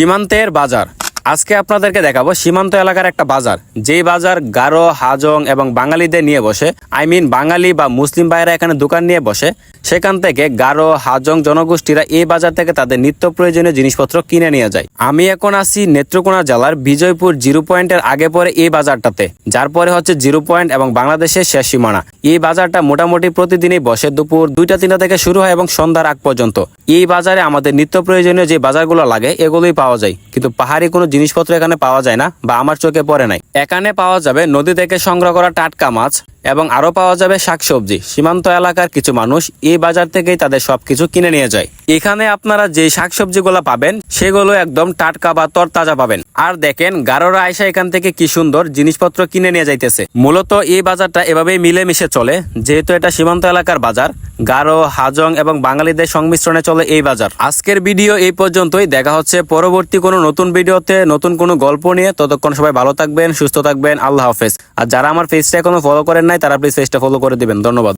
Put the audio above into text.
সীমান্তের বাজার। আজকে আপনাদেরকে দেখাবো সীমান্ত এলাকার একটা বাজার। যেই বাজার গারো, হাজং এবং বাঙালিদের নিয়ে বসে। আই মিন বাঙালি বা মুসলিম ভাইয়েরা এখানে দোকান নিয়ে বসে। সেখান থেকে গারো, হাজং জনগোষ্ঠীরা এই বাজার থেকে তাদের নিত্য প্রয়োজনীয় জিনিসপত্র কিনে নিয়ে যায়। আমি এখন আছি নেত্রকোনা জেলার বিজয়পুর জিরো পয়েন্টের আগে পরে এই বাজারটাতে। যার পরে হচ্ছে জিরো পয়েন্ট এবং বাংলাদেশের শেষ সীমানা। এই বাজারটা মোটামুটি প্রতিদিনই বসে দুপুর দুইটা, তিনটা থেকে শুরু হয় এবং সন্ধ্যার আগ পর্যন্ত। এই বাজারে আমাদের নিত্য প্রয়োজনীয় যে বাজারগুলো লাগে, এগুলোই পাওয়া যায়। কিন্তু পাহাড়ি কোনো জিনিসপত্র এখানে পাওয়া যায় না বা আমার চোখে পড়ে নাই। এখানে পাওয়া যাবে নদী থেকে সংগ্রহ করা টাটকা মাছ এবং আরও পাওয়া যাবে শাকসবজি। সীমান্ত এলাকার কিছু মানুষ এই বাজার থেকেই তাদের সবকিছু কিনে নিয়ে যায়। এখানে আপনারা যে শাকসবজিগুলো পাবেন, সেগুলো একদম টাটকা বা তরতাজা পাবেন। আর দেখেন, গারোরা আয়সা এখান থেকে কি সুন্দর জিনিসপত্র কিনে নিয়ে যাইতেছে। মূলত এই বাজারটা এভাবেই মিলেমিশে চলে, যেহেতু এটা সীমান্ত এলাকার বাজার। গারো, হাজং এবং বাঙালিদের সংমিশ্রণে চলে এই বাজার। আজকের ভিডিও এই পর্যন্তই। দেখা হচ্ছে পরবর্তী কোনো নতুন ভিডিওতে, নতুন কোনো গল্প নিয়ে। ততক্ষণ সবাই ভালো থাকবেন, সুস্থ থাকবেন। আল্লাহ হাফেজ। আর যারা আমার পেজটা এখনও ফলো করেন নাই তারা প্লিজ পেজটা ফলো করে দিবেন। ধন্যবাদ।